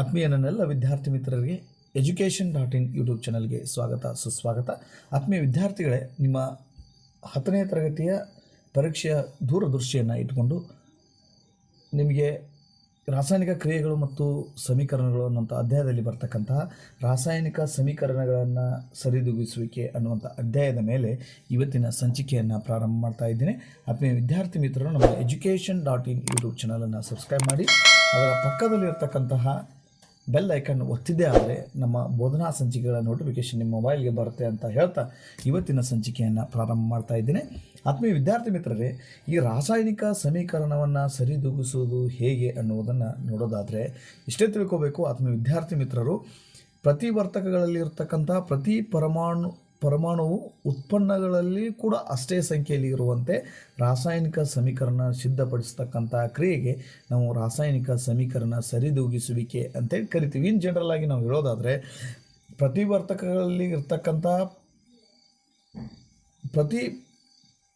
ಆತ್ಮೀಯ ನನ್ನೆಲ್ಲ ವಿದ್ಯಾರ್ಥಿ ಮಿತ್ರರಿಗೆ ಎಜುಕೇಷನ್ ಡಾಟ್ ಇನ್ ಯೂಟ್ಯೂಬ್ ಚಾನಲ್ಗೆ ಸ್ವಾಗತ, ಸುಸ್ವಾಗತ. ಆತ್ಮೀಯ ವಿದ್ಯಾರ್ಥಿಗಳೇ, ನಿಮ್ಮ ಹತ್ತನೇ ತರಗತಿಯ ಪರೀಕ್ಷೆಯ ದೂರದೃಷ್ಟಿಯನ್ನು ಇಟ್ಟುಕೊಂಡು ನಿಮಗೆ ರಾಸಾಯನಿಕ ಕ್ರಿಯೆಗಳು ಮತ್ತು ಸಮೀಕರಣಗಳು ಅನ್ನುವಂಥ ಅಧ್ಯಾಯದಲ್ಲಿ ಬರ್ತಕ್ಕಂತಹ ರಾಸಾಯನಿಕ ಸಮೀಕರಣಗಳನ್ನು ಸರಿದೂಗಿಸುವಿಕೆ ಅನ್ನುವಂಥ ಅಧ್ಯಾಯದ ಮೇಲೆ ಇವತ್ತಿನ ಸಂಚಿಕೆಯನ್ನು ಪ್ರಾರಂಭ ಮಾಡ್ತಾ ಇದ್ದೇನೆ. ಆತ್ಮೀಯ ವಿದ್ಯಾರ್ಥಿ ಮಿತ್ರರು, ನಮ್ಮ ಎಜುಕೇಷನ್ ಡಾಟ್ ಇನ್ ಯೂಟ್ಯೂಬ್ ಚಾನಲನ್ನು ಸಬ್ಸ್ಕ್ರೈಬ್ ಮಾಡಿ. ಅದರ ಪಕ್ಕದಲ್ಲಿರ್ತಕ್ಕಂತಹ ಬೆಲ್ ಐಕನ್ ಒತ್ತಿದ್ದೇ ಆದರೆ ನಮ್ಮ ಬೋಧನಾ ಸಂಚಿಕೆಗಳ ನೋಟಿಫಿಕೇಶನ್ ನಿಮ್ಮ ಮೊಬೈಲ್ಗೆ ಬರುತ್ತೆ ಅಂತ ಹೇಳ್ತಾ ಇವತ್ತಿನ ಸಂಚಿಕೆಯನ್ನು ಪ್ರಾರಂಭ ಮಾಡ್ತಾ ಇದ್ದೇನೆ. ಆತ್ಮೀಯ ವಿದ್ಯಾರ್ಥಿ ಮಿತ್ರರೇ, ಈ ರಾಸಾಯನಿಕ ಸಮೀಕರಣವನ್ನು ಸರಿದೂಗಿಸುವುದು ಹೇಗೆ ಅನ್ನುವುದನ್ನು ನೋಡೋದಾದರೆ, ಇಷ್ಟೇ ತಿಳ್ಕೋಬೇಕು ಆತ್ಮೀಯ ವಿದ್ಯಾರ್ಥಿ ಮಿತ್ರರು ಪ್ರತಿ ವರ್ತಕಗಳಲ್ಲಿ ಇರತಕ್ಕಂಥ ಪ್ರತಿ ಪರಮಾಣು ಪರಮಾಣುವು ಉತ್ಪನ್ನಗಳಲ್ಲಿ ಕೂಡ ಅಷ್ಟೇ ಸಂಖ್ಯೆಯಲ್ಲಿ ಇರುವಂತೆ ರಾಸಾಯನಿಕ ಸಮೀಕರಣ ಸಿದ್ಧಪಡಿಸ್ತಕ್ಕಂಥ ಕ್ರಿಯೆಗೆ ನಾವು ರಾಸಾಯನಿಕ ಸಮೀಕರಣ ಸರಿದೂಗಿಸುವಿಕೆ ಅಂತೇಳಿ ಕರಿತೀವಿ. ಇನ್ ಜನರಲ್ ಆಗಿ ನಾವು ಹೇಳೋದಾದರೆ ಪ್ರತಿವರ್ತಕಗಳಲ್ಲಿ ಇರ್ತಕ್ಕಂಥ ಪ್ರತಿ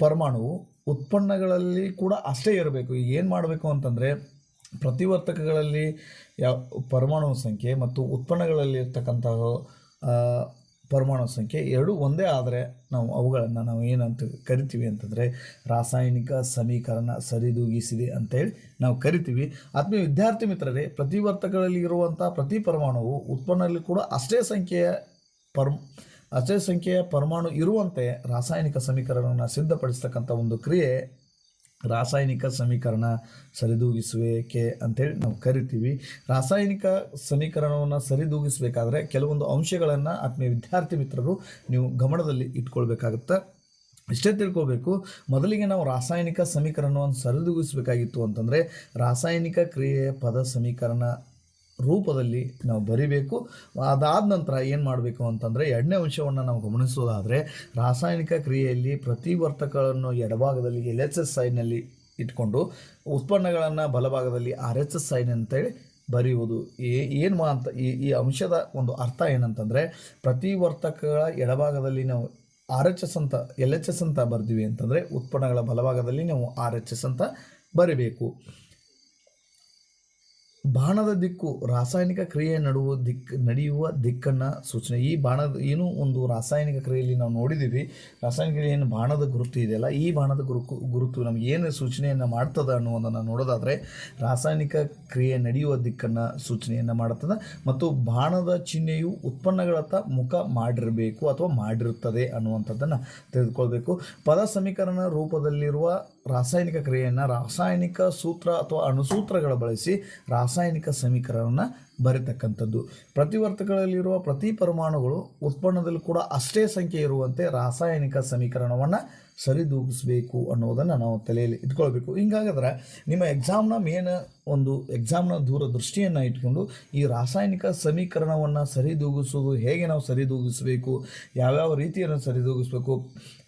ಪರಮಾಣುವು ಉತ್ಪನ್ನಗಳಲ್ಲಿ ಕೂಡ ಅಷ್ಟೇ ಇರಬೇಕು. ಈಗ ಏನು ಮಾಡಬೇಕು ಅಂತಂದರೆ ಪ್ರತಿವರ್ತಕಗಳಲ್ಲಿ ಯಾವ ಪರಮಾಣು ಸಂಖ್ಯೆ ಮತ್ತು ಉತ್ಪನ್ನಗಳಲ್ಲಿ ಇರ್ತಕ್ಕಂತಹ ಪರಮಾಣು ಸಂಖ್ಯೆ ಎರಡೂ ಒಂದೇ ಆದರೆ ನಾವು ಅವುಗಳನ್ನು ನಾವು ಏನಂತ ಕರಿತೀವಿ ಅಂತಂದರೆ ರಾಸಾಯನಿಕ ಸಮೀಕರಣ ಸರಿದೂಗಿಸಿದೆ ಅಂತೇಳಿ ನಾವು ಕರಿತೀವಿ. ಆತ್ಮೀಯ ವಿದ್ಯಾರ್ಥಿ ಮಿತ್ರರೇ ಪ್ರತಿವರ್ತಕಗಳಲ್ಲಿ ಇರುವಂಥ ಪ್ರತಿ ಪರಮಾಣುವು ಉತ್ಪನ್ನದಲ್ಲಿ ಕೂಡ ಅಷ್ಟೇ ಸಂಖ್ಯೆಯ ಪರ್, ಅಷ್ಟೇ ಸಂಖ್ಯೆಯ ಪರಮಾಣು ಇರುವಂತೆ ರಾಸಾಯನಿಕ ಸಮೀಕರಣವನ್ನು ಸಿದ್ಧಪಡಿಸ್ತಕ್ಕಂಥ ಒಂದು ಕ್ರಿಯೆ ರಾಸಾಯನಿಕ ಸಮೀಕರಣ ಸರಿದೂಗಿಸುವಿಕೆ ಅಂತೇಳಿ ನಾವು ಕರಿತೀವಿ. ರಾಸಾಯನಿಕ ಸಮೀಕರಣವನ್ನು ಸರಿದೂಗಿಸಬೇಕಾದ್ರೆ ಕೆಲವೊಂದು ಅಂಶಗಳನ್ನು ಆತ್ಮೀಯ ವಿದ್ಯಾರ್ಥಿ ಮಿತ್ರರು ನೀವು ಗಮನದಲ್ಲಿ ಇಟ್ಕೊಳ್ಬೇಕಾಗುತ್ತೆ. ಇಷ್ಟೇ ತಿಳ್ಕೋಬೇಕು, ಮೊದಲಿಗೆ ನಾವು ರಾಸಾಯನಿಕ ಸಮೀಕರಣವನ್ನು ಸರಿದೂಗಿಸಬೇಕಾಗಿತ್ತು ಅಂತಂದರೆ ರಾಸಾಯನಿಕ ಕ್ರಿಯೆಯ ಪದ ಸಮೀಕರಣ ರೂಪದಲ್ಲಿ ನಾವು ಬರಿಬೇಕು. ಅದಾದ ನಂತರ ಏನು ಮಾಡಬೇಕು ಅಂತಂದರೆ ಎರಡನೇ ಅಂಶವನ್ನು ನಾವು ಗಮನಿಸೋದಾದರೆ ರಾಸಾಯನಿಕ ಕ್ರಿಯೆಯಲ್ಲಿ ಪ್ರತಿವರ್ತಕಗಳನ್ನು ಎಡಭಾಗದಲ್ಲಿ ಎಲ್ ಎಚ್ ಎಸ್ ಸೈಡ್ನಲ್ಲಿ ಇಟ್ಕೊಂಡು ಉತ್ಪನ್ನಗಳನ್ನು ಬಲಭಾಗದಲ್ಲಿ ಆರ್ ಎಚ್ ಎಸ್ ಸೈನ್ ಅಂತೇಳಿ ಬರೆಯುವುದು. ಏನು ಅಂತ ಈ ಈ ಅಂಶದ ಒಂದು ಅರ್ಥ ಏನಂತಂದರೆ ಪ್ರತಿವರ್ತಕಗಳ ಎಡಭಾಗದಲ್ಲಿ ನಾವು ಆರ್ ಎಚ್ ಎಸ್ ಅಂತ ಎಲ್ ಎಚ್ ಎಸ್ ಅಂತ ಬರ್ತೀವಿ ಅಂತಂದರೆ ಉತ್ಪನ್ನಗಳ ಬಲಭಾಗದಲ್ಲಿ ನಾವು ಆರ್ ಎಚ್ ಎಸ್ ಅಂತ ಬರಿಬೇಕು. ಬಾಣದ ದಿಕ್ಕು ರಾಸಾಯನಿಕ ಕ್ರಿಯೆ ನಡುವ ದಿಕ್ಕು ನಡೆಯುವ ದಿಕ್ಕನ್ನು ಸೂಚನೆ. ಈ ಬಾಣದ, ಏನು ಒಂದು ರಾಸಾಯನಿಕ ಕ್ರಿಯೆಯಲ್ಲಿ ನಾವು ನೋಡಿದ್ದೀವಿ, ರಾಸಾಯನಿಕ ಏನು ಬಾಣದ ಗುರುತು ಇದೆಯಲ್ಲ, ಈ ಬಾಣದ ಗುರುಕು, ಗುರುತು ನಮಗೆ ಏನು ಸೂಚನೆಯನ್ನು ಮಾಡ್ತದೆ ಅನ್ನುವುದನ್ನು ನೋಡೋದಾದರೆ, ರಾಸಾಯನಿಕ ಕ್ರಿಯೆ ನಡೆಯುವ ದಿಕ್ಕನ್ನು ಸೂಚನೆಯನ್ನು ಮಾಡುತ್ತದೆ ಮತ್ತು ಬಾಣದ ಚಿಹ್ನೆಯು ಉತ್ಪನ್ನಗಳತ್ತ ಮುಖ ಮಾಡಿರಬೇಕು ಅಥವಾ ಮಾಡಿರುತ್ತದೆ ಅನ್ನುವಂಥದ್ದನ್ನು ತಿಳಿದುಕೊಳ್ಬೇಕು ಪದ ಸಮೀಕರಣ ರೂಪದಲ್ಲಿರುವ ರಾಸಾಯನಿಕ ಕ್ರಿಯೆಯನ್ನು ರಾಸಾಯನಿಕ ಸೂತ್ರ ಅಥವಾ ಅಣುಸೂತ್ರಗಳ ಬಳಸಿ ರಾಸಾಯನಿಕ ಸಮೀಕರಣವನ್ನು ಬರೀತಕ್ಕಂಥದ್ದು. ಪ್ರತಿವರ್ತಕಗಳಲ್ಲಿರುವ ಪ್ರತಿ ಪರಮಾಣುಗಳು ಉತ್ಪನ್ನದಲ್ಲಿ ಕೂಡ ಅಷ್ಟೇ ಸಂಖ್ಯೆ ಇರುವಂತೆ ರಾಸಾಯನಿಕ ಸಮೀಕರಣವನ್ನು ಸರಿದೂಗಿಸಬೇಕು ಅನ್ನೋದನ್ನು ನಾವು ತಲೆಯಲ್ಲಿ ಇಟ್ಕೊಳ್ಬೇಕು. ಹಿಂಗಾಗಿದ್ರೆ ನಿಮ್ಮ ಎಕ್ಸಾಮ್ನ ಮೇನ್ ಒಂದು ಎಕ್ಸಾಮ್ನ ದೂರದೃಷ್ಟಿಯನ್ನು ಇಟ್ಕೊಂಡು ಈ ರಾಸಾಯನಿಕ ಸಮೀಕರಣವನ್ನು ಸರಿದೂಗಿಸೋದು ಹೇಗೆ ನಾವು ಸರಿದೂಗಿಸಬೇಕು, ಯಾವ್ಯಾವ ರೀತಿಯನ್ನು ಸರಿದೂಗಿಸಬೇಕು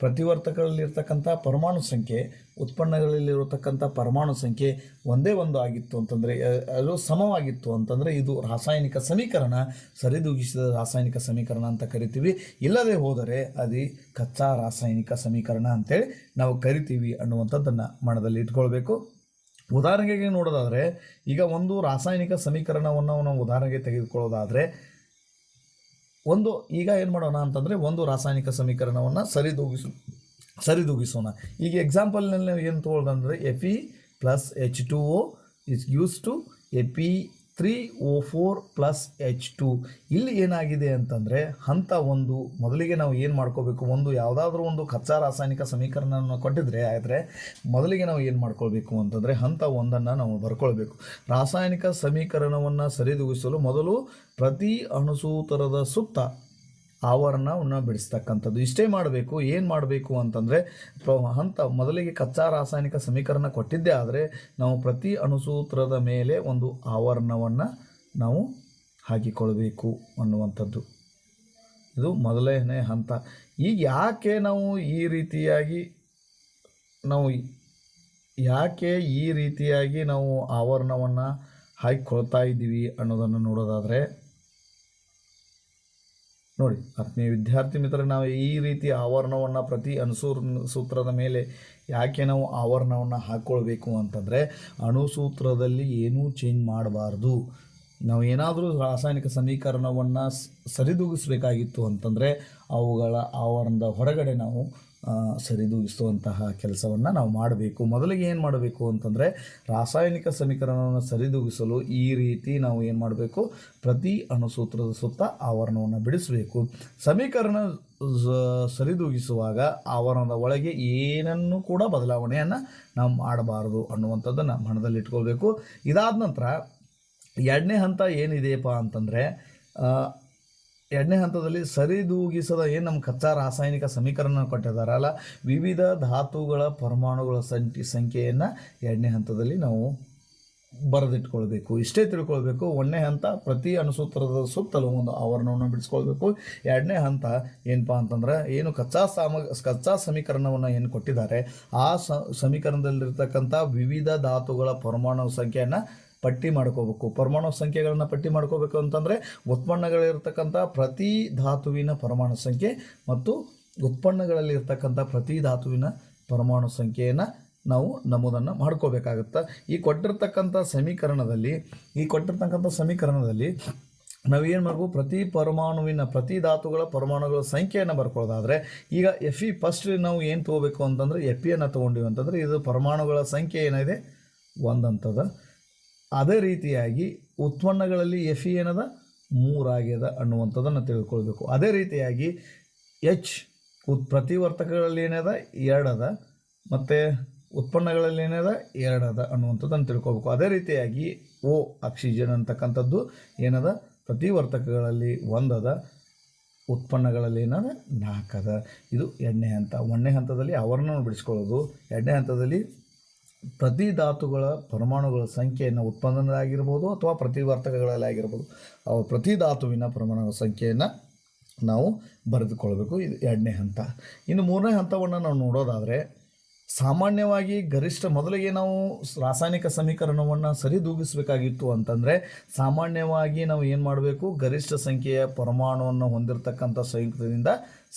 ಪ್ರತಿವರ್ತಕಗಳಲ್ಲಿರ್ತಕ್ಕಂಥ ಪರಮಾಣು ಸಂಖ್ಯೆ ಉತ್ಪನ್ನಗಳಲ್ಲಿರತಕ್ಕಂಥ ಪರಮಾಣು ಸಂಖ್ಯೆ ಒಂದೇ ಒಂದು ಆಗಿತ್ತು ಅಂತಂದರೆ ಅದು ಸಮವಾಗಿತ್ತು ಅಂತಂದರೆ ಇದು ರಾಸಾಯನಿಕ ಸಮೀಕರಣ, ಸರಿದೂಗಿಸಿದ ರಾಸಾಯನಿಕ ಸಮೀಕರಣ ಅಂತ ಕರಿತೀವಿ. ಇಲ್ಲದೆ ಹೋದರೆ ಅದು ಕಚ್ಚಾ ರಾಸಾಯನಿಕ ಸಮೀಕರಣ ಅಂತೇಳಿ ನಾವು ಕರಿತೀವಿ ಅನ್ನುವಂಥದ್ದನ್ನು ಮನದಲ್ಲಿ ಇಟ್ಕೊಳ್ಬೇಕು. ಉದಾಹರಣೆಗೆ ನೋಡೋದಾದರೆ, ಈಗ ಒಂದು ರಾಸಾಯನಿಕ ಸಮೀಕರಣವನ್ನು ನಾವು ಉದಾಹರಣೆಗೆ ತೆಗೆದುಕೊಳ್ಳೋದಾದರೆ, ಒಂದು ಈಗ ಏನು ಮಾಡೋಣ ಅಂತಂದರೆ ಒಂದು ರಾಸಾಯನಿಕ ಸಮೀಕರಣವನ್ನು ಸರಿದೂಗಿಸು ಸರಿದೂಗಿಸೋಣ. ಈಗ ಎಕ್ಸಾಂಪಲ್ನಲ್ಲಿ ನಾವು ಏನು ತೊಗೊಳ್ದಂದರೆ F E plus H two O is use to A P three O four plus H two ಇಲ್ಲಿ ಏನಾಗಿದೆ ಅಂತಂದರೆ ಹಂತ ಒಂದು, ಮೊದಲಿಗೆ ನಾವು ಏನು ಮಾಡ್ಕೋಬೇಕು? ಒಂದು ಯಾವುದಾದ್ರೂ ಒಂದು ಕಚ್ಚಾ ರಾಸಾಯನಿಕ ಸಮೀಕರಣವನ್ನು ಕೊಟ್ಟಿದ್ರೆ, ಆದರೆ ಮೊದಲಿಗೆ ನಾವು ಏನು ಮಾಡ್ಕೊಳ್ಬೇಕು ಅಂತಂದರೆ ಹಂತ ಒಂದನ್ನು ನಾವು ಬರ್ಕೊಳ್ಬೇಕು. ರಾಸಾಯನಿಕ ಸಮೀಕರಣವನ್ನು ಸರಿದೂಗಿಸಲು ಮೊದಲು ಪ್ರತಿ ಅಣುಸೂತರದ ಸುತ್ತ ಆವರಣವನ್ನು ಬಿಡಿಸ್ತಕ್ಕಂಥದ್ದು. ಇಷ್ಟೇ ಮಾಡಬೇಕು, ಏನು ಮಾಡಬೇಕು ಅಂತಂದರೆ ಹಂತ ಮೊದಲಿಗೆ ಕಚ್ಚಾ ರಾಸಾಯನಿಕ ಸಮೀಕರಣ ಕೊಟ್ಟಿದ್ದೇ ಆದರೆ, ನಾವು ಪ್ರತಿ ಅಣುಸೂತ್ರದ ಮೇಲೆ ಒಂದು ಆವರಣವನ್ನು ನಾವು ಹಾಕಿಕೊಳ್ಬೇಕು ಅನ್ನುವಂಥದ್ದು. ಇದು ಮೊದಲನೇ ಹಂತ. ಈಗ ಯಾಕೆ ನಾವು ಈ ರೀತಿಯಾಗಿ, ನಾವು ಯಾಕೆ ಈ ರೀತಿಯಾಗಿ ನಾವು ಆವರಣವನ್ನು ಹಾಕಿಕೊಳ್ತಾ ಇದ್ದೀವಿ ಅನ್ನೋದನ್ನು ನೋಡೋದಾದರೆ ನೋಡಿ, ಆತ್ಮೀಯ ವಿದ್ಯಾರ್ಥಿ ಮಿತ್ರ ನಾವು ಈ ರೀತಿ ಆವರಣವನ್ನು ಪ್ರತಿ ಅನುಸೂರ್ ಸೂತ್ರದ ಮೇಲೆ ಯಾಕೆ ನಾವು ಆವರಣವನ್ನು ಹಾಕ್ಕೊಳ್ಬೇಕು ಅಂತಂದರೆ, ಅಣುಸೂತ್ರದಲ್ಲಿ ಏನೂ ಚೇಂಜ್ ಮಾಡಬಾರ್ದು. ನಾವು ಏನಾದರೂ ರಾಸಾಯನಿಕ ಸಮೀಕರಣವನ್ನು ಸರಿದೂಗಿಸಬೇಕಾಗಿತ್ತು ಅಂತಂದರೆ, ಅವುಗಳ ಆವರಣದ ಹೊರಗಡೆ ನಾವು ಸರಿದೂಗಿಸುವಂತಹ ಕೆಲಸವನ್ನು ನಾವು ಮಾಡಬೇಕು. ಮೊದಲಿಗೆ ಏನು ಮಾಡಬೇಕು ಅಂತಂದರೆ ರಾಸಾಯನಿಕ ಸಮೀಕರಣವನ್ನು ಸರಿದೂಗಿಸಲು ಈ ರೀತಿ ನಾವು ಏನು ಮಾಡಬೇಕು? ಪ್ರತಿ ಅಣುಸೂತ್ರದ ಸುತ್ತ ಆವರಣವನ್ನು ಬಿಡಿಸಬೇಕು. ಸಮೀಕರಣ ಸರಿದೂಗಿಸುವಾಗ ಆವರಣದ ಒಳಗೆ ಏನನ್ನು ಕೂಡ ಬದಲಾವಣೆಯನ್ನು ನಾವು ಮಾಡಬಾರದು ಅನ್ನುವಂಥದ್ದನ್ನು ಮನದಲ್ಲಿಟ್ಕೊಳ್ಬೇಕು ಇದಾದ ನಂತರ ಎರಡನೇ ಹಂತ ಏನಿದೆಯಪ್ಪ ಅಂತಂದರೆ ಎರಡನೇ ಹಂತದಲ್ಲಿ ಸರಿದೂಗಿಸದ ಏನು ನಮ್ಮ ಕಚ್ಚಾ ರಾಸಾಯನಿಕ ಸಮೀಕರಣ ಕೊಟ್ಟಿದ್ದಾರಲ್ಲ ವಿವಿಧ ಧಾತುಗಳ ಪರಮಾಣುಗಳ ಸಂಖ್ಯೆ ಸಂಖ್ಯೆಯನ್ನು ಎರಡನೇ ಹಂತದಲ್ಲಿ ನಾವು ಬರೆದಿಟ್ಕೊಳ್ಬೇಕು. ಇಷ್ಟೇ ತಿಳ್ಕೊಳ್ಬೇಕು. ಒಂದನೇ ಹಂತ ಪ್ರತಿ ಅನುಸೂತ್ರದ ಸುತ್ತಲೂ ಒಂದು ಆವರಣವನ್ನು ಬಿಡಿಸ್ಕೊಳ್ಬೇಕು. ಎರಡನೇ ಹಂತ ಏನಪ್ಪ ಅಂತಂದ್ರೆ, ಏನು ಕಚ್ಚಾ ಸಾಮ, ಕಚ್ಚಾ ಸಮೀಕರಣವನ್ನು ಏನು ಕೊಟ್ಟಿದ್ದಾರೆ, ಆ ಸಮೀಕರಣದಲ್ಲಿರ್ತಕ್ಕಂಥ ವಿವಿಧ ಧಾತುಗಳ ಪರಮಾಣು ಸಂಖ್ಯೆಯನ್ನು ಪಟ್ಟಿ ಮಾಡ್ಕೋಬೇಕು. ಪರಮಾಣು ಸಂಖ್ಯೆಗಳನ್ನು ಪಟ್ಟಿ ಮಾಡ್ಕೋಬೇಕು ಅಂತಂದರೆ ಉತ್ಪನ್ನಗಳಿರ್ತಕ್ಕಂಥ ಪ್ರತಿ ಧಾತುವಿನ ಪರಮಾಣು ಸಂಖ್ಯೆ ಮತ್ತು ಉತ್ಪನ್ನಗಳಲ್ಲಿ ಇರ್ತಕ್ಕಂಥ ಪ್ರತಿ ಧಾತುವಿನ ಪರಮಾಣು ಸಂಖ್ಯೆಯನ್ನು ನಾವು ನಮೂದನ್ನು ಮಾಡ್ಕೋಬೇಕಾಗುತ್ತೆ. ಈ ಕೊಟ್ಟಿರ್ತಕ್ಕಂಥ ಸಮೀಕರಣದಲ್ಲಿ, ಈ ಕೊಟ್ಟಿರ್ತಕ್ಕಂಥ ಸಮೀಕರಣದಲ್ಲಿ ನಾವು ಏನು ಮಾಡ್ಬೋದು ಪ್ರತಿ ಪರಮಾಣುವಿನ, ಪ್ರತಿ ಧಾತುಗಳ ಪರಮಾಣುಗಳ ಸಂಖ್ಯೆಯನ್ನು ಬರ್ಕೊಳ್ಳೋದಾದರೆ, ಈಗ ಎಫ್ ಇ ಫಸ್ಟ್ ನಾವು ಏನು ತೊಗೋಬೇಕು ಅಂತಂದರೆ ಎಫ್ ಇಯನ್ನು ತೊಗೊಂಡಿವಿ ಅಂತಂದರೆ, ಇದು ಪರಮಾಣುಗಳ ಸಂಖ್ಯೆ ಏನಿದೆ? ಒಂದಂತದ. ಅದೇ ರೀತಿಯಾಗಿ ಉತ್ಪನ್ನಗಳಲ್ಲಿ ಎಫ್ ಇ ಏನದ? ಮೂರಾಗ್ಯದ ಅನ್ನುವಂಥದ್ದನ್ನು ತಿಳ್ಕೊಳ್ಬೇಕು. ಅದೇ ರೀತಿಯಾಗಿ ಎಚ್ ಉತ್ ಪ್ರತಿವರ್ತಕಗಳಲ್ಲಿ ಏನದ? ಎರಡದ. ಮತ್ತು ಉತ್ಪನ್ನಗಳಲ್ಲಿ ಏನದ? ಎರಡದ ಅನ್ನುವಂಥದ್ದನ್ನು ತಿಳ್ಕೊಬೇಕು ಅದೇ ರೀತಿಯಾಗಿ ಓ ಆಕ್ಸಿಜನ್ ಅಂತಕ್ಕಂಥದ್ದು ಏನದ? ಪ್ರತಿವರ್ತಕಗಳಲ್ಲಿ ಒಂದದ, ಉತ್ಪನ್ನಗಳಲ್ಲಿ ಏನದ? ನಾಲ್ಕದ. ಇದು ಎರಡನೇ ಹಂತ. ಒಂದನೇ ಹಂತದಲ್ಲಿ ಆವರಣವನ್ನು ಬಿಡಿಸ್ಕೊಳ್ಳೋದು. ಎರಡನೇ ಹಂತದಲ್ಲಿ ಪ್ರತಿ ಧಾತುಗಳ ಪರಮಾಣುಗಳ ಸಂಖ್ಯೆಯನ್ನು ಉತ್ಪನ್ನದಾಗಿರ್ಬೋದು ಅಥವಾ ಪ್ರತಿವರ್ತಕಗಳಲ್ಲಿ ಆಗಿರ್ಬೋದು ಅವು ಪ್ರತಿ ಧಾತುವಿನ ಪರಮಾಣುಗಳ ಸಂಖ್ಯೆಯನ್ನು ನಾವು ಬರೆದುಕೊಳ್ಬೇಕು. ಇದು ಎರಡನೇ ಹಂತ. ಇನ್ನು ಮೂರನೇ ಹಂತವನ್ನು ನಾವು ನೋಡೋದಾದರೆ, ಸಾಮಾನ್ಯವಾಗಿ ಗರಿಷ್ಠ ಮೊದಲಿಗೆ ನಾವು ರಾಸಾಯನಿಕ ಸಮೀಕರಣವನ್ನು ಸರಿದೂಗಿಸಬೇಕಾಗಿತ್ತು ಅಂತಂದರೆ, ಸಾಮಾನ್ಯವಾಗಿ ನಾವು ಏನು ಮಾಡಬೇಕು? ಗರಿಷ್ಠ ಸಂಖ್ಯೆಯ ಪರಮಾಣುವನ್ನು ಹೊಂದಿರತಕ್ಕಂಥ ಸಂಯುಕ್ತದಿಂದ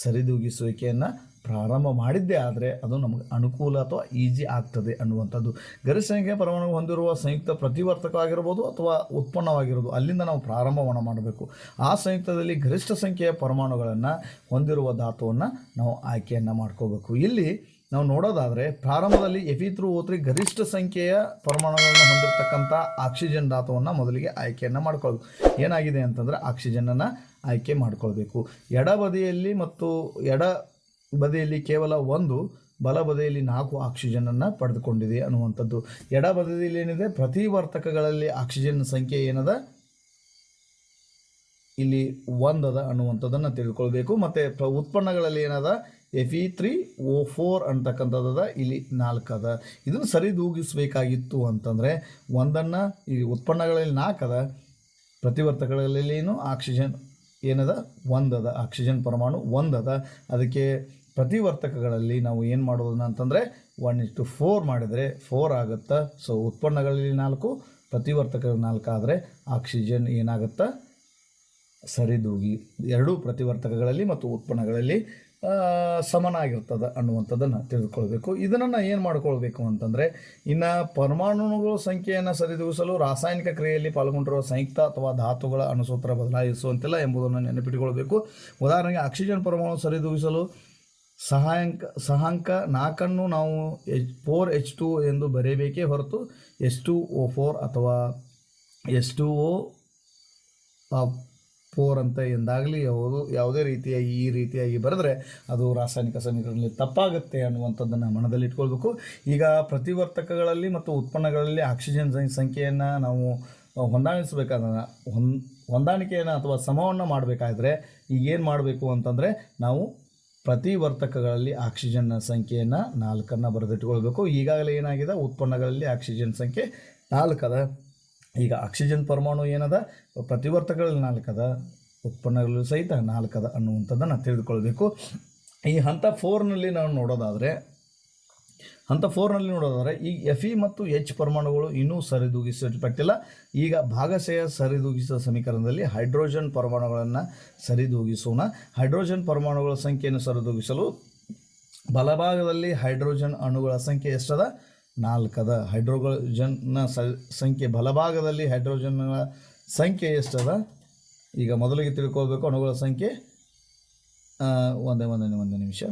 ಸರಿದೂಗಿಸುವಿಕೆಯನ್ನು ಪ್ರಾರಂಭ ಮಾಡಿದ್ದೇ ಆದರೆ ಅದು ನಮಗೆ ಅನುಕೂಲ ಅಥವಾ ಈಜಿ ಆಗ್ತದೆ ಅನ್ನುವಂಥದ್ದು. ಗರಿಷ್ಠ ಪರಮಾಣು ಹೊಂದಿರುವ ಸಂಯುಕ್ತ ಪ್ರತಿವರ್ತಕವಾಗಿರ್ಬೋದು ಅಥವಾ ಉತ್ಪನ್ನವಾಗಿರ್ಬೋದು ಅಲ್ಲಿಂದ ನಾವು ಪ್ರಾರಂಭವನ್ನು ಮಾಡಬೇಕು. ಆ ಸಂಯುಕ್ತದಲ್ಲಿ ಗರಿಷ್ಠ ಸಂಖ್ಯೆಯ ಪರಮಾಣುಗಳನ್ನು ಹೊಂದಿರುವ ಧಾತುವನ್ನು ನಾವು ಆಯ್ಕೆಯನ್ನು ಮಾಡ್ಕೋಬೇಕು. ಇಲ್ಲಿ ನಾವು ನೋಡೋದಾದರೆ ಪ್ರಾರಂಭದಲ್ಲಿ ಎಫಿ ತ್ರೂ ಓ ತ್ರೀ ಗರಿಷ್ಠ ಸಂಖ್ಯೆಯ ಪರಮಾಣುಗಳನ್ನು ಹೊಂದಿರತಕ್ಕಂಥ ಆಕ್ಸಿಜನ್ ಧಾತುವನ್ನು ಮೊದಲಿಗೆ ಆಯ್ಕೆಯನ್ನು ಮಾಡ್ಕೊಳ್ಳೋದು ಏನಾಗಿದೆ ಅಂತಂದರೆ ಆಕ್ಸಿಜನನ್ನು ಆಯ್ಕೆ ಮಾಡ್ಕೊಳ್ಬೇಕು. ಎಡಬದಿಯಲ್ಲಿ ಮತ್ತು ಎಡ ಬದಿಯಲ್ಲಿ ಕೇವಲ ಒಂದು, ಬಲ ಬದಿಯಲ್ಲಿ ನಾಲ್ಕು ಆಕ್ಸಿಜನನ್ನು ಪಡೆದುಕೊಂಡಿದೆ ಅನ್ನುವಂಥದ್ದು. ಎಡ ಬದಿಯಲ್ಲಿ ಏನಿದೆ? ಪ್ರತಿವರ್ತಕಗಳಲ್ಲಿ ಆಕ್ಸಿಜನ್ ಸಂಖ್ಯೆ ಏನದ? ಇಲ್ಲಿ ಒಂದದ ಅನ್ನುವಂಥದ್ದನ್ನು ತಿಳ್ಕೊಳ್ಬೇಕು ಮತ್ತು ಪ್ರ, ಉತ್ಪನ್ನಗಳಲ್ಲಿ ಏನದ? F E three O four ಅಂತಕ್ಕಂಥದ್ದದ ಇಲ್ಲಿ ನಾಲ್ಕದ. ಇದನ್ನು ಸರಿದೂಗಿಸಬೇಕಾಗಿತ್ತು ಅಂತಂದರೆ ಒಂದನ್ನು ಈ ಉತ್ಪನ್ನಗಳಲ್ಲಿ ನಾಲ್ಕದ ಪ್ರತಿವರ್ತಕಗಳಲ್ಲಿ ಏನು? ಆಕ್ಸಿಜನ್ ಏನದ? ಒಂದದ ಆಕ್ಸಿಜನ್ ಪರಮಾಣು ಒಂದದ. ಅದಕ್ಕೆ ಪ್ರತಿವರ್ತಕಗಳಲ್ಲಿ ನಾವು ಏನು ಮಾಡೋದನ್ನ ಅಂತಂದರೆ ಒನ್ ಇಷ್ಟು ಫೋರ್ ಮಾಡಿದರೆ ಫೋರ್ ಆಗುತ್ತಾ? ಸೊ ಉತ್ಪನ್ನಗಳಲ್ಲಿ ನಾಲ್ಕು ಪ್ರತಿವರ್ತಕ ನಾಲ್ಕು ಆದರೆ ಆಕ್ಸಿಜನ್ ಏನಾಗುತ್ತಾ? ಸರಿದೂಗಿ. ಎರಡೂ ಪ್ರತಿವರ್ತಕಗಳಲ್ಲಿ ಮತ್ತು ಉತ್ಪನ್ನಗಳಲ್ಲಿ ಸಮನಾಗಿರ್ತದೆ ಅನ್ನುವಂಥದ್ದನ್ನು ತಿಳಿದುಕೊಳ್ಬೇಕು. ಇದನ್ನು ಏನು ಮಾಡ್ಕೊಳ್ಬೇಕು ಅಂತಂದರೆ, ಇನ್ನು ಪರಮಾಣುಗಳ ಸಂಖ್ಯೆಯನ್ನು ಸರಿದೂಗಿಸಲು ರಾಸಾಯನಿಕ ಕ್ರಿಯೆಯಲ್ಲಿ ಪಾಲ್ಗೊಂಡಿರುವ ಸಂಯುಕ್ತ ಅಥವಾ ಧಾತುಗಳ ಅಣುಸೂತ್ರ ಬದಲಾಯಿಸುವಂತಿಲ್ಲ ಎಂಬುದನ್ನು ನೆನಪಿಟ್ಟುಕೊಳ್ಬೇಕು ಉದಾಹರಣೆಗೆ ಆಕ್ಸಿಜನ್ ಪರಮಾಣು ಸರಿದೂಗಿಸಲು ಸಹಾಯಕ, ಸಹಾಂಕ ನಾಲ್ಕನ್ನು ನಾವು ಎಚ್, ಫೋರ್ ಎಚ್ ಟು ಎಂದು ಬರೆಯಬೇಕೇ ಹೊರತು ಎಚ್ ಟು ಓ ಫೋರ್ ಅಥವಾ ಎಚ್ ಟು ಓ ಫೋರ್ ಅಂತ ಎಂದಾಗಲಿ ಯಾವುದು, ಯಾವುದೇ ರೀತಿಯಾಗಿ ಈ ರೀತಿಯಾಗಿ ಬರೆದ್ರೆ ಅದು ರಾಸಾಯನಿಕ ಸಮೀಕರಣದಲ್ಲಿ ತಪ್ಪಾಗುತ್ತೆ ಅನ್ನುವಂಥದ್ದನ್ನು ಮನದಲ್ಲಿಟ್ಕೊಳ್ಬೇಕು ಈಗ ಪ್ರತಿವರ್ತಕಗಳಲ್ಲಿ ಮತ್ತು ಉತ್ಪನ್ನಗಳಲ್ಲಿ ಆಕ್ಸಿಜನ್ ಸಂಖ್ಯೆಯನ್ನು ನಾವು ಹೊಂದಾಣಿಸಬೇಕಾದ ಹೊಂದ್ ಹೊಂದಾಣಿಕೆಯನ್ನು ಅಥವಾ ಸಮವನ್ನು ಮಾಡಬೇಕಾದ್ರೆ ಈಗ ಏನು ಮಾಡಬೇಕು ಅಂತಂದರೆ ನಾವು ಪ್ರತಿವರ್ತಕಗಳಲ್ಲಿ ಆಕ್ಸಿಜನ್ನ ಸಂಖ್ಯೆಯನ್ನು ನಾಲ್ಕನ್ನು ಬರೆದಿಟ್ಕೊಳ್ಬೇಕು. ಈಗಾಗಲೇ ಏನಾಗಿದೆ? ಉತ್ಪನ್ನಗಳಲ್ಲಿ ಆಕ್ಸಿಜನ್ ಸಂಖ್ಯೆ ನಾಲ್ಕದ. ಈಗ ಆಕ್ಸಿಜನ್ ಪರಮಾಣು ಏನದ? ಪ್ರತಿವರ್ತಕಗಳಲ್ಲಿ ನಾಲ್ಕದ ಉತ್ಪನ್ನಗಳು ಸಹಿತ ನಾಲ್ಕದ ಅನ್ನುವಂಥದ್ದನ್ನು ತಿಳಿದುಕೊಳ್ಬೇಕು. ಈ ಹಂತ ಫೋರ್ನಲ್ಲಿ ನಾವು ನೋಡೋದಾದರೆ ಹಂತ ಫೋರ್ನಲ್ಲಿ ನೋಡೋದಾದರೆ ಈ ಎಫ್ ಇ ಮತ್ತು ಎಚ್ ಪರಮಾಣುಗಳು ಇನ್ನೂ ಸರಿದೂಗಿಸಲ್ಪಟ್ಟಿಲ್ಲ. ಈಗ ಭಾಗಶಃ ಸರಿದೂಗಿಸಿದ ಸಮೀಕರಣದಲ್ಲಿ ಹೈಡ್ರೋಜನ್ ಪರಮಾಣುಗಳನ್ನು ಸರಿದೂಗಿಸೋಣ. ಹೈಡ್ರೋಜನ್ ಪರಮಾಣುಗಳ ಸಂಖ್ಯೆಯನ್ನು ಸರಿದೂಗಿಸಲು ಬಲಭಾಗದಲ್ಲಿ ಹೈಡ್ರೋಜನ್ ಅಣುಗಳ ಸಂಖ್ಯೆ ಎಷ್ಟದ? ನಾಲ್ಕದ. ಹೈಡ್ರೋಜನ್ನ ಸಂಖ್ಯೆ ಬಲಭಾಗದಲ್ಲಿ ಹೈಡ್ರೋಜನ್ಗಳ ಸಂಖ್ಯೆ ಎಷ್ಟದ? ಈಗ ಮೊದಲಿಗೆ ತಿಳ್ಕೊಳ್ಬೇಕು ಅಣುಗಳ ಸಂಖ್ಯೆ. ಒಂದೇ ಒಂದೇ, ಒಂದು ನಿಮಿಷ.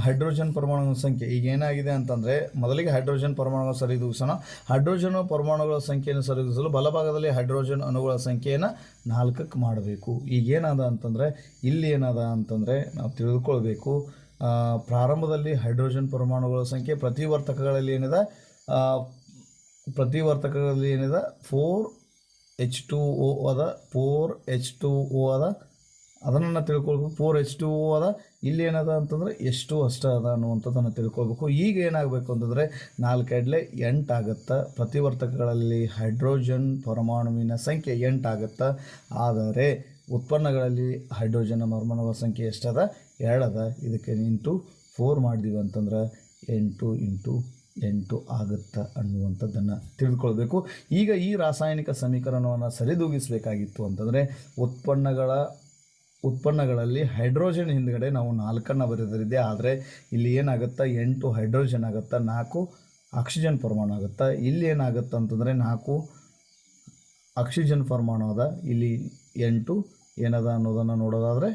ಹೈಡ್ರೋಜನ್ ಪರಮಾಣುಗಳ ಸಂಖ್ಯೆ. ಈಗ ಏನಾಗಿದೆ ಅಂತಂದರೆ, ಮೊದಲಿಗೆ ಹೈಡ್ರೋಜನ್ ಪರಮಾಣುಗಳ ಸರಿದೂಗಿಸೋಣ. ಹೈಡ್ರೋಜನ್ ಪರಮಾಣುಗಳ ಸಂಖ್ಯೆಯನ್ನು ಸರಿದೂಗಿಸಲು ಬಲಭಾಗದಲ್ಲಿ ಹೈಡ್ರೋಜನ್ ಅಣುಗಳ ಸಂಖ್ಯೆಯನ್ನು ನಾಲ್ಕಕ್ಕೆ ಮಾಡಬೇಕು. ಈಗ ಏನಾದ ಅಂತಂದರೆ, ಇಲ್ಲಿ ಏನಾದ ಅಂತಂದರೆ ನಾವು ತಿಳಿದುಕೊಳ್ಬೇಕು. ಪ್ರಾರಂಭದಲ್ಲಿ ಹೈಡ್ರೋಜನ್ ಪರಮಾಣುಗಳ ಸಂಖ್ಯೆ ಪ್ರತಿವರ್ತಕಗಳಲ್ಲಿ ಏನಿದೆ? ಪ್ರತಿವರ್ತಕಗಳಲ್ಲಿ ಏನಿದೆ? ಫೋರ್ ಎಚ್ ಟು ಓ ಅದ ಫೋರ್ ಎಚ್ ಟು ಓ ಅದ ಅದನ್ನು ತಿಳ್ಕೊಳ್ಬೇಕು. ಫೋರ್ ಎಚ್ ಟು ಓ ಅದ ಇಲ್ಲಿ ಏನದ ಅಂತಂದರೆ ಎಷ್ಟು ಅಷ್ಟ ಅದ ಅನ್ನುವಂಥದ್ದನ್ನು ತಿಳ್ಕೊಳ್ಬೇಕು. ಈಗ ಏನಾಗಬೇಕು ಅಂತಂದರೆ ನಾಲ್ಕೆಡ್ಲೆ ಎಂಟಾಗತ್ತೆ ಪ್ರತಿವರ್ತಕಗಳಲ್ಲಿ ಹೈಡ್ರೋಜನ್ ಪರಮಾಣುವಿನ ಸಂಖ್ಯೆ ಎಂಟಾಗತ್ತೆ ಆದರೆ ಉತ್ಪನ್ನಗಳಲ್ಲಿ ಹೈಡ್ರೋಜನ್ ಪರಮಾಣುಗಳ ಸಂಖ್ಯೆ ಎಷ್ಟದ? ಎರಡದ. ಇದಕ್ಕೆ ಇಂಟು ಫೋರ್ ಮಾಡಿದೀವಿ ಅಂತಂದ್ರೆ ಎಂಟು ಇಂಟು ಎಂಟು ಆಗುತ್ತಾ ಅನ್ನುವಂಥದ್ದನ್ನು ತಿಳಿದುಕೊಳ್ಬೇಕು ಈಗ ಈ ರಾಸಾಯನಿಕ ಸಮೀಕರಣವನ್ನು ಸರಿದೂಗಿಸಬೇಕಾಗಿತ್ತು ಅಂತಂದರೆ ಉತ್ಪನ್ನಗಳ ಉತ್ಪನ್ನಗಳಲ್ಲಿ ಹೈಡ್ರೋಜನ್ ಹಿಂದ್ಗಡೆ ನಾವು ನಾಲ್ಕನ್ನು ಬರೆದಿದೆ ಆದರೆ ಇಲ್ಲಿ ಏನಾಗುತ್ತಾ? ಎಂಟು ಹೈಡ್ರೋಜನ್ ಆಗುತ್ತಾ? ನಾಲ್ಕು ಆಕ್ಸಿಜನ್ ಪರಮಾಣು ಆಗುತ್ತಾ? ಇಲ್ಲಿ ಏನಾಗುತ್ತೆ ಅಂತಂದರೆ ನಾಲ್ಕು ಆಕ್ಸಿಜನ್ ಪರಮಾಣು ಅದ. ಇಲ್ಲಿ ಎಂಟು ಏನದ ಅನ್ನೋದನ್ನು ನೋಡೋದಾದರೆ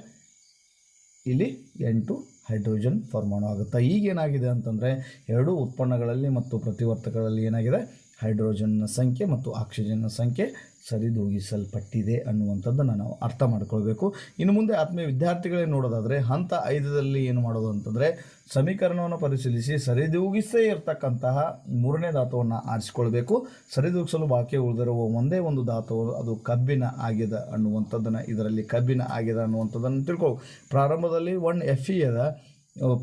ಇಲ್ಲಿ ಎಂಟು ಹೈಡ್ರೋಜನ್ ಪರಮಾಣು ಆಗುತ್ತೆ? ಈಗೇನಾಗಿದೆ ಅಂತಂದರೆ ಎರಡು ಉತ್ಪನ್ನಗಳಲ್ಲಿ ಮತ್ತು ಪ್ರತಿವರ್ತಕಗಳಲ್ಲಿ ಏನಾಗಿದೆ? ಹೈಡ್ರೋಜನ್ನ ಸಂಖ್ಯೆ ಮತ್ತು ಆಕ್ಸಿಜನ್ನ ಸಂಖ್ಯೆ ಸರಿದೂಗಿಸಲ್ಪಟ್ಟಿದೆ ಅನ್ನುವಂಥದ್ದನ್ನು ನಾವು ಅರ್ಥ ಮಾಡ್ಕೊಳ್ಬೇಕು. ಇನ್ನು ಮುಂದೆ ಆತ್ಮೀಯ ವಿದ್ಯಾರ್ಥಿಗಳೇ ನೋಡೋದಾದರೆ ಹಂತ ಐದರಲ್ಲಿ ಏನು ಮಾಡೋದು ಅಂತಂದರೆ ಸಮೀಕರಣವನ್ನು ಪರಿಶೀಲಿಸಿ ಸರಿದೂಗಿಸೇ ಇರತಕ್ಕಂತಹ ಮೂರನೇ ಧಾತುವನ್ನು ಆರಿಸಿಕೊಳ್ಬೇಕು. ಸರಿದೂಗಿಸಲು ಬಾಕಿ ಉಳಿದಿರುವ ಒಂದೇ ಒಂದು ಧಾತು ಅದು ಕಬ್ಬಿನ ಆಗಿದೆ ಅನ್ನುವಂಥದ್ದನ್ನು ಇದರಲ್ಲಿ ಕಬ್ಬಿನ ಆಗಿದೆ ಅನ್ನುವಂಥದ್ದನ್ನು ತಿಳ್ಕೊ ಪ್ರಾರಂಭದಲ್ಲಿ ಒನ್ ಎಫ್ ಇ ಅದ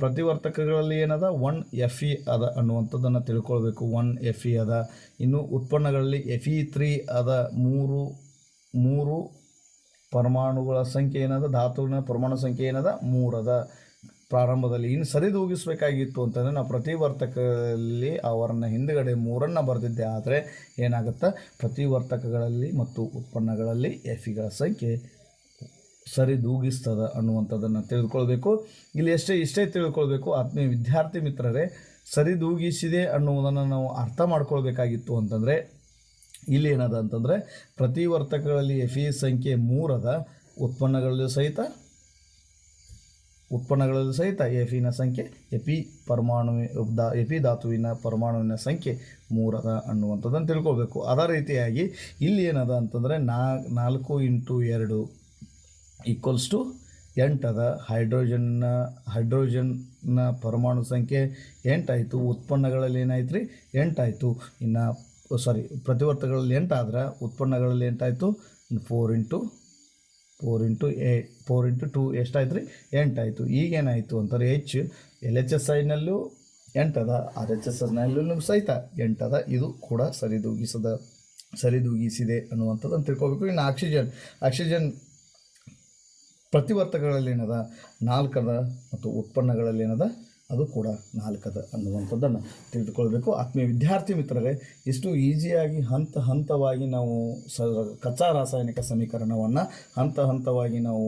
ಪ್ರತಿವರ್ತಕಗಳಲ್ಲಿ ಏನದ? ಒನ್ ಎಫ್ ಇ ಅದ ಅನ್ನುವಂಥದ್ದನ್ನು ತಿಳ್ಕೊಳ್ಬೇಕು. ಒನ್ ಎಫ್ ಇ ಅದ. ಇನ್ನು ಉತ್ಪನ್ನಗಳಲ್ಲಿ ಎಫ್ ಇ ತ್ರೀ ಅದ. ಮೂರು ಮೂರು ಪರಮಾಣುಗಳ ಸಂಖ್ಯೆ ಏನದ? ಧಾತುವಿನ ಪರಮಾಣು ಸಂಖ್ಯೆ ಏನದ? ಮೂರದ ಪ್ರಾರಂಭದಲ್ಲಿ ಇನ್ನು ಸರಿದೂಗಿಸಬೇಕಾಗಿತ್ತು ಅಂತಂದರೆ ನಾವು ಪ್ರತಿವರ್ತಕದಲ್ಲಿ ಅವರನ್ನು ಹಿಂದುಗಡೆ ಮೂರನ್ನು ಬರೆದಿದ್ದೆ. ಆದರೆ ಏನಾಗುತ್ತೆ? ಪ್ರತಿವರ್ತಕಗಳಲ್ಲಿ ಮತ್ತು ಉತ್ಪನ್ನಗಳಲ್ಲಿ ಎಫಿಗಳ ಸಂಖ್ಯೆ ಸರಿದೂಗಿಸ್ತದ ಅನ್ನುವಂಥದ್ದನ್ನು ತಿಳಿದುಕೊಳ್ಬೇಕು. ಇಲ್ಲಿ ಎಷ್ಟೇ, ಇಷ್ಟೇ ತಿಳ್ಕೊಳ್ಬೇಕು. ಆತ್ಮೀಯ ವಿದ್ಯಾರ್ಥಿ ಮಿತ್ರರೇ ಸರಿದೂಗಿಸಿದೆ ಅನ್ನುವುದನ್ನು ನಾವು ಅರ್ಥ ಮಾಡ್ಕೊಳ್ಬೇಕಾಗಿತ್ತು ಅಂತಂದರೆ, ಇಲ್ಲಿ ಏನದ ಅಂತಂದರೆ ಪ್ರತಿವರ್ತಕಗಳಲ್ಲಿ ಎಫಿ ಸಂಖ್ಯೆ ಮೂರದ ಉತ್ಪನ್ನಗಳಲ್ಲೂ ಸಹಿತ ಉತ್ಪನ್ನಗಳಲ್ಲೂ ಸಹಿತ ಎಫಿನ ಸಂಖ್ಯೆ ಎಪಿ ಪರಮಾಣು, ದಾ ಎಪಿ ಧಾತುವಿನ ಪರಮಾಣುವಿನ ಸಂಖ್ಯೆ ಮೂರದ ಅನ್ನುವಂಥದ್ದನ್ನು ತಿಳ್ಕೊಳ್ಬೇಕು. ಅದೇ ರೀತಿಯಾಗಿ ಇಲ್ಲಿ ಏನದ ಅಂತಂದರೆ, ನಾ, ನಾಲ್ಕು ಇಂಟು ಎರಡು ಈಕ್ವಲ್ಸ್ ಟು ಎಂಟದ ಹೈಡ್ರೋಜನ್ನ ಹೈಡ್ರೋಜನ್ನ ಪರಮಾಣು ಸಂಖ್ಯೆ ಎಂಟಾಯಿತು ಉತ್ಪನ್ನಗಳಲ್ಲಿ ಏನಾಯ್ತು ರೀ ಎಂಟಾಯಿತು ಇನ್ನು ಸಾರಿ ಪ್ರತಿವರ್ತಗಳಲ್ಲಿ ಎಂಟಾದ್ರೆ ಉತ್ಪನ್ನಗಳಲ್ಲಿ ಎಂಟಾಯಿತು ಫೋರ್ ಇಂಟು ಫೋರ್ ಇಂಟು ಏ ಫೋರ್ ಇಂಟು ಟು ಎಷ್ಟಾಯ್ತು ರೀ ಎಂಟಾಯಿತು ಈಗೇನಾಯಿತು ಅಂತಾರೆ? ಎಚ್ ಎಲ್ ಎಚ್ ಎಸ್ ಐನಲ್ಲೂ ಎಂಟದ ಆರ್ ಎಚ್ ಎಸ್ ಎಸ್ನಲ್ಲೂ ಸಹಿತ ಎಂಟದ ಇದು ಕೂಡ ಸರಿದೂಗಿಸದ, ಸರಿದೂಗಿಸಿದೆ ಅನ್ನುವಂಥದ್ದನ್ನು ತಿಳ್ಕೊಬೇಕು. ಇನ್ನು ಆಕ್ಸಿಜನ್ ಆಕ್ಸಿಜನ್ ಪ್ರತಿವರ್ತಕಗಳಲ್ಲಿ ಏನದ ನಾಲ್ಕದ ಮತ್ತು ಉತ್ಪನ್ನಗಳಲ್ಲಿ ಏನದ ಅದು ಕೂಡ ನಾಲ್ಕದ ಅನ್ನುವಂಥದ್ದನ್ನು ತಿಳಿದುಕೊಳ್ಬೇಕು. ಆತ್ಮೀಯ ವಿದ್ಯಾರ್ಥಿ ಮಿತ್ರರೇ, ಇಷ್ಟು ಈಸಿಯಾಗಿ ಹಂತ ಹಂತವಾಗಿ ನಾವು ಸ ಕಚ್ಚಾ ರಾಸಾಯನಿಕ ಸಮೀಕರಣವನ್ನು ಹಂತ ಹಂತವಾಗಿ ನಾವು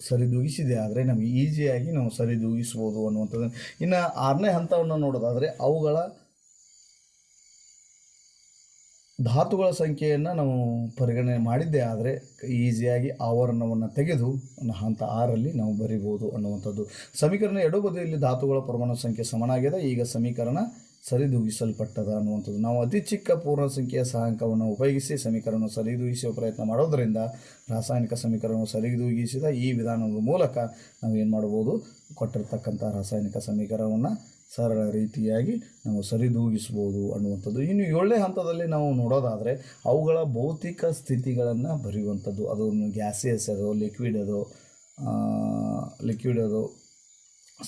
ಸರಿದೂಗಿಸಿದೆ ಆದರೆ ನಮಗೆ ಈಸಿಯಾಗಿ ನಾವು ಸರಿದೂಗಿಸ್ಬೋದು ಅನ್ನುವಂಥದ್ದು ಇನ್ನು ಆರನೇ ಹಂತವನ್ನು ನೋಡೋದಾದರೆ, ಅವುಗಳ ಧಾತುಗಳ ಸಂಖ್ಯೆಯನ್ನು ನಾವು ಪರಿಗಣನೆ ಮಾಡಿದ್ದೇ ಆದರೆ ಈಸಿಯಾಗಿ ಆವರಣವನ್ನು ತೆಗೆದು ಹಂತ ಆರಲ್ಲಿ ನಾವು ಬರಿಬೋದು ಅನ್ನುವಂಥದ್ದು. ಸಮೀಕರಣ ಎಡೂ ಬದಿಯಲ್ಲಿ ಧಾತುಗಳ ಪರಮಾಣು ಸಂಖ್ಯೆ ಸಮನಾಗಿದೆ. ಈಗ ಸಮೀಕರಣ ಸರಿದೂಗಿಸಲ್ಪಟ್ಟದ ಅನ್ನುವಂಥದ್ದು. ನಾವು ಅತಿ ಚಿಕ್ಕ ಪೂರ್ಣ ಸಂಖ್ಯೆಯ ಸಹಾಯಕವನ್ನು ಉಪಯೋಗಿಸಿ ಸಮೀಕರಣವನ್ನು ಸರಿದೂಗಿಸುವ ಪ್ರಯತ್ನ ಮಾಡೋದರಿಂದ ರಾಸಾಯನಿಕ ಸಮೀಕರಣವನ್ನು ಸರಿದೂಗಿಸಿದ ಈ ವಿಧಾನದ ಮೂಲಕ ನಾವು ಏನು ಮಾಡ್ಬೋದು ಕೊಟ್ಟಿರ್ತಕ್ಕಂಥ ರಾಸಾಯನಿಕ ಸಮೀಕರಣವನ್ನು ಸರಳ ರೀತಿಯಾಗಿ ನಾವು ಸರಿದೂಗಿಸ್ಬೋದು ಅನ್ನುವಂಥದ್ದು. ಇನ್ನು ಏಳನೇ ಹಂತದಲ್ಲಿ ನಾವು ನೋಡೋದಾದರೆ ಅವುಗಳ ಭೌತಿಕ ಸ್ಥಿತಿಗಳನ್ನು ಬರೆಯುವಂಥದ್ದು. ಅದನ್ನು ಗ್ಯಾಸಿಯಸ್ ಅದೋ ಲಿಕ್ವಿಡ್ ಅದೋ ಲಿಕ್ವಿಡ್ ಅದೋ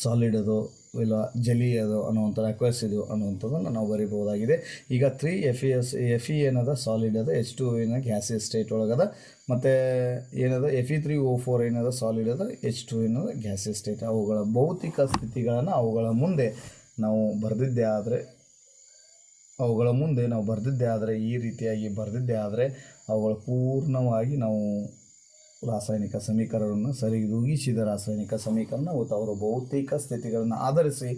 ಸಾಲಿಡ್ ಅದು ಇಲ್ಲ ಜಲಿ ಅದು ಅನ್ನುವಂಥ ಅಕ್ವಸ್ ಇದು ಅನ್ನುವಂಥದ್ದನ್ನು ನಾವು ಬರಿಬಹುದಾಗಿದೆ. ಈಗ three F E S F E ಏನದ? ಸಾಲಿಡ್ ಅದ. ಎಚ್ ಟು ಏನ ಗ್ಯಾಸಿಯಸ್ ಸ್ಟೇಟ್ ಒಳಗದ. ಮತ್ತು ಏನದ? F E three O four ಏನದ? ಸಾಲಿಡ್ ಅದ. ಎಚ್ ಟು ಏನದ? ಗ್ಯಾಸಿಯಸ್ ಸ್ಟೇಟ್ ಅವುಗಳ ಭೌತಿಕ ಸ್ಥಿತಿಗಳನ್ನು ಅವುಗಳ ಮುಂದೆ ನಾವು ಬರೆದಿದ್ದೇ ಆದರೆ, ಅವುಗಳ ಮುಂದೆ ನಾವು ಬರೆದಿದ್ದೇ ಆದರೆ, ಈ ರೀತಿಯಾಗಿ ಬರೆದಿದ್ದೇ ಆದರೆ, ಅವುಗಳ ಪೂರ್ಣವಾಗಿ ನಾವು ರಾಸಾಯನಿಕ ಸಮೀಕರಣವನ್ನು ಸರಿದೂಗಿಸಿದ ರಾಸಾಯನಿಕ ಸಮೀಕರಣ ಮತ್ತು ಅವರ ಭೌತಿಕ ಸ್ಥಿತಿಗಳನ್ನು ಆಧರಿಸಿ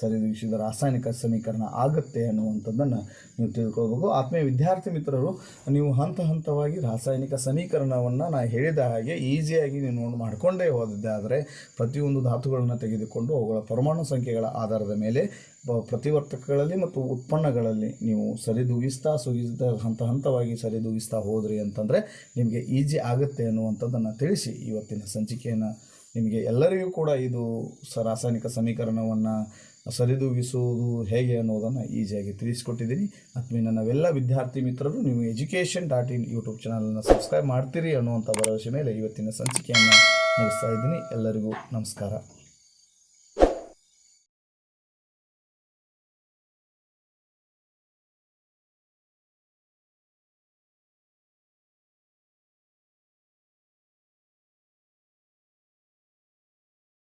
ಸರಿದೂಗಿಸಿದ ರಾಸಾಯನಿಕ ಸಮೀಕರಣ ಆಗುತ್ತೆ ಅನ್ನುವಂಥದ್ದನ್ನು ನೀವು ತಿಳ್ಕೊಳ್ಬೇಕು. ಆತ್ಮೀಯ ವಿದ್ಯಾರ್ಥಿ ಮಿತ್ರರು, ನೀವು ಹಂತ ಹಂತವಾಗಿ ರಾಸಾಯನಿಕ ಸಮೀಕರಣವನ್ನು ನಾನು ಹೇಳಿದ ಹಾಗೆ ಈಸಿಯಾಗಿ ನೀವು ನೋಡಿ ಮಾಡಿಕೊಂಡೇ ಹೋದದ್ದೇ ಆದರೆ ಪ್ರತಿಯೊಂದು ಧಾತುಗಳನ್ನು ತೆಗೆದುಕೊಂಡು ಅವುಗಳ ಪರಮಾಣು ಸಂಖ್ಯೆಗಳ ಆಧಾರದ ಮೇಲೆ ಪ್ರತಿವರ್ತಕಗಳಲ್ಲಿ ಮತ್ತು ಉತ್ಪನ್ನಗಳಲ್ಲಿ ನೀವು ಸರಿದೂಗಿಸ್ತಾ ಸುಗಿಸ್ತಾ ಹಂತ ಹಂತವಾಗಿ ಸರಿದೂಗಿಸ್ತಾ ಹೋದ್ರಿ ಅಂತಂದರೆ ನಿಮಗೆ ಈಜಿ ಆಗುತ್ತೆ ಅನ್ನುವಂಥದ್ದನ್ನು ತಿಳಿಸಿ ಇವತ್ತಿನ ಸಂಚಿಕೆಯನ್ನು. ನಿಮಗೆ ಎಲ್ಲರಿಗೂ ಕೂಡ ಇದು ಸ ರಾಸಾಯನಿಕ ಸಮೀಕರಣವನ್ನು ಸರಿದೂಗಿಸುವುದು ಹೇಗೆ ಅನ್ನೋದನ್ನು ಈಸಿಯಾಗಿ ತಿಳಿಸಿಕೊಟ್ಟಿದ್ದೀನಿ. ಆತ್ಮೀಯ ನಾವೆಲ್ಲ ವಿದ್ಯಾರ್ಥಿ ಮಿತ್ರರು ನೀವು ಎಜುಕೇಷನ್ ಡಾಟ್ ಇನ್ ಯೂಟ್ಯೂಬ್ ಚಾನಲನ್ನು ಸಬ್ಸ್ಕ್ರೈಬ್ ಮಾಡ್ತೀರಿ ಅನ್ನುವಂಥ ಭರವಸೆ ಮೇಲೆ ಇವತ್ತಿನ ಸಂಚಿಕೆಯನ್ನು ಮುಗಿಸ್ತಾ ಇದ್ದೀನಿ. ಎಲ್ಲರಿಗೂ ನಮಸ್ಕಾರ.